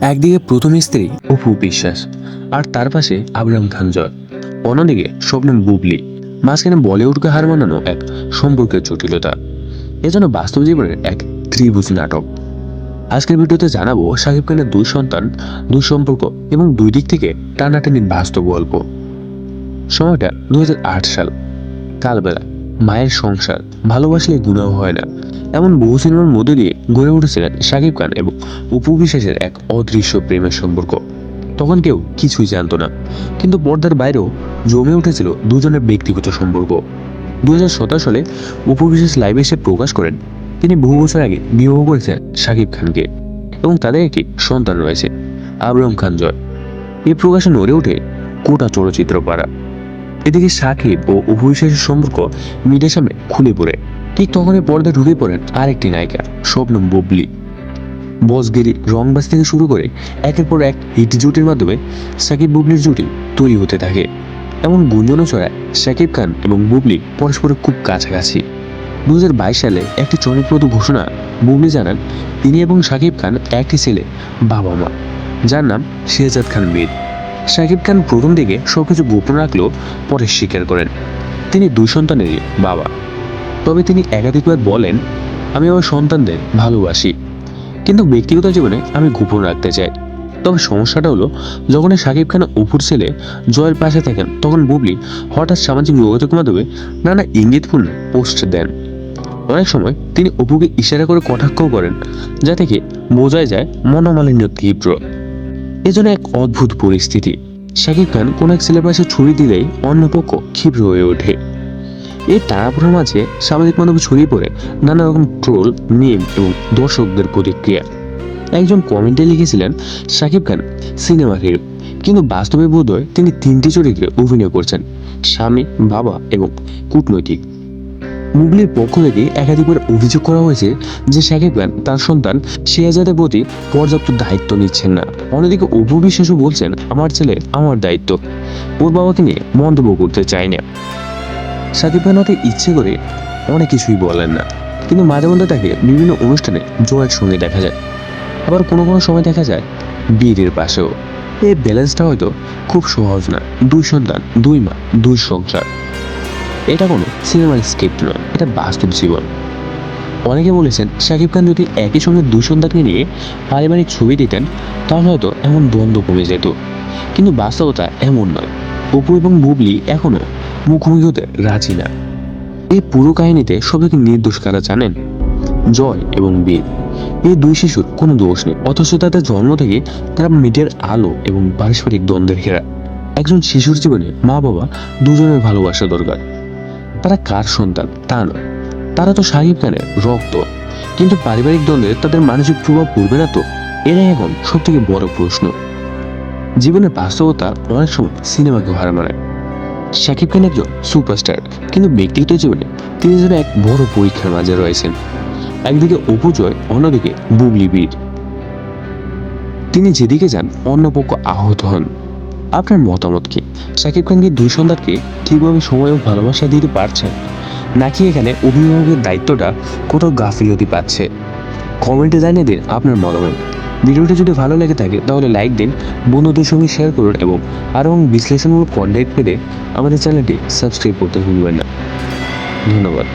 একদিকে প্রথম স্ত্রী অপু বিশ্বাস, আর তার পাশে আবরাম খান জয় অন্যদিকে স্বপ্নম বুবলি, মাঝখানে বলিউডকে হার মানানো এক সম্পর্কের জটিলতা। এজন্য বাস্তব জীবনের এক ত্রিভুজ নাটক। আজকের ভিডিওতে জানাব শাকিব খানের দুই সন্তান, দুই সম্পর্ক এবং দুই দিক থেকে টানাটানির বাস্তব গল্প। সময়টা দুই হাজার আট সাল। কালবেলা, মায়ের সংসার, ভালোবাসলে গুণাও হয় না। এমন বহু সিনেমার মধ্যে দিয়ে গড়ে উঠেছিলেন শাকিব খান এবং অপু বিশ্বাসের এক অদৃশ্য প্রেমের সম্পর্ক। তখন কেউ কিছুই জানতো না, কিন্তু পর্দার বাইরেও জমে উঠেছিল দুজনের ব্যক্তিগত সম্পর্ক। দু হাজার সতেরো সালে অপু বিশ্বাস লাইভে এসে প্রকাশ করেন। তিনি বহু বছর আগে বিবাহ করেছেন শাকিব খানকে এবং তাদের একটি সন্তান রয়েছে, আবরম খান জয়। এই প্রকাশে নড়ে ওঠে কোটা চলচ্চিত্র পাড়া। এদিকে সাকিব ও অভিশেষের সম্পর্ক মিডিয়ার সামনে খুলে পড়ে। ঠিক তখনই পর্দা ঢুকে পড়েন আরেকটি নায়িকা স্বপ্নম বুবলি। বসগিরি রংবাজ থেকে শুরু করে একের পর এক হিট জুটির মাধ্যমে সাকিব বুবলির জুটি তৈরি হতে থাকে। এমন গুঞ্জনও ছড়ায় সাকিব খান এবং বুবলি পরস্পরের খুব কাছাকাছি। দু হাজার বাইশ সালে একটি চরিত্রদ ঘোষণা বুবলি জানান, তিনি এবং সাকিব খান একটি ছেলে বাবা মা যার নাম শেহজাদ খান মীর। শাকিব খান প্রথম দিকে সবকিছু গোপন রাখলেও পরে স্বীকার করেন, তিনি দুই সন্তানেরই বাবা। তবে তিনি একাধিকবার বলেন, আমি আমার সন্তানদের ভালোবাসি। কিন্তু ব্যক্তিগত জীবনে আমি গোপন রাখতে চাই। তবে সমস্যাটা হলো, যখন শাকিব খান অপুর ছেলে জয়ের পাশে থাকেন, তখন বুবলি হঠাৎ সামাজিক যোগাযোগ মাধ্যমে নানা ইঙ্গিতপূর্ণ পোস্ট দেন। অনেক সময় তিনি অপুকে ইশারা করে কটাক্ষ করেন যা থেকে বোঝায় যায় মনোমালিন্য তীব্র। এজন্য এক অদ্ভুত পরিস্থিতি। শাকিব খান কোন এক ছেলের পাশে ছুরি দিলেই অন্য পক্ষ ক্ষিপ্র হয়ে ওঠে। এই তারাপুরের মাঝে সামাজিক মাধ্যমে ছড়িয়ে পড়ে নানা রকম ট্রোল, মিম এবং দর্শকদের প্রতিক্রিয়া। একজন কমেন্টে লিখেছিলেন শাকিব খান সিনেমা হিরো, কিন্তু বাস্তবে বোধ হয় তিনি তিনটি চরিত্রে অভিনয় করছেন, স্বামী, বাবা এবং কূটনৈতিক। মুগলির পক্ষ থেকে একাধিকবার অভিযোগ করা হয়েছে যে শাকিব খান তার সন্তান শেয়াজাদের প্রতি পর্যাপ্ত দায়িত্ব নিচ্ছেন না। অন্যদিকে অপু বিশ্বাসও বলছেন, আমার ছেলে আমার দায়িত্ব। ওর বাবাকে নিয়ে মন্তব্য করতে চাই না। শাকিব খান হতে ইচ্ছে করে অনেক কিছুই বলেন না। কিন্তু মাঝে মধ্যে তাকে বিভিন্ন অনুষ্ঠানে জয়ের সঙ্গে দেখা যায়। আবার কোনো কোনো সময় দেখা যায় বীরের পাশেও। এই ব্যালেন্সটা হয়তো খুব সহজ না। দুই সন্তান, দুই মা, দুই সংসার। এটা কোনো সিনেমার স্ক্রিপ্ট নয়, এটা বাস্তব জীবন। অনেকে বলেছেন শাকিব খান যদি একই সঙ্গে দুই সন্তানকে নিয়ে পারিবারিক ছবি দিতেন, তাহলে হয়তো এমন দ্বন্দ্ব কমে যেত। কিন্তু বাস্তবতা এমন নয়। অপু এবং বুবলি এখনও মুখোমুখি হতে রাজি না। এই পুরো কাহিনীতে সবাইকে নির্দোষ কারা জানেন? জয় এবং বীর। এই দুই শিশুর কোনো দোষ নেই, অথচ তাদের জন্ম থেকে তারা মিডিয়ার আলো এবং পারস্পরিক দ্বন্দ্বের ঘেরা। একজন শিশুর জীবনে মা বাবা দুজনের ভালোবাসা দরকার। তারা কার সন্তান? তা নয়। তারা তো সাহিব খানের রক্ত। কিন্তু পারিবারিক দ্বন্দ্বে তাদের মানসিক প্রভাব পড়বে না তো? এটাই এখন সব থেকে বড় প্রশ্ন। জীবনের বাস্তবতা অনেক সময় সিনেমাকে হার মানায় শাকিব খান একজন সুপারস্টার, কিন্তু ব্যক্তিগত জীবনে তিনি যেন এক বড় পরীক্ষার মাঝে রয়েছেন। একদিকে অপুজয়, অন্যদিকে বুবলি বীর। তিনি যেদিকে যান, অন্য পক্ষ আহত হন। আপনার মতামত কি? শাকিব খান কি দুই সন্তানকে ঠিকভাবে সময় ও ভালোবাসা দিতে পারছেন? নাকি এখানে অভিভাবকের দায়িত্বটা কোথাও গাফিলতি পাচ্ছে? কমেন্টে জানিয়ে দিন আপনার মতামত। ভিডিওটি যদি ভালো লেগে থাকে, তাহলে লাইক দিন, বন্ধুদের সঙ্গে শেয়ার করুন এবং আরও বিশ্লেষণমূলক কন্টেন্ট পেতে আমাদের চ্যানেলটি সাবস্ক্রাইব করতে ভুলবেন না। ধন্যবাদ।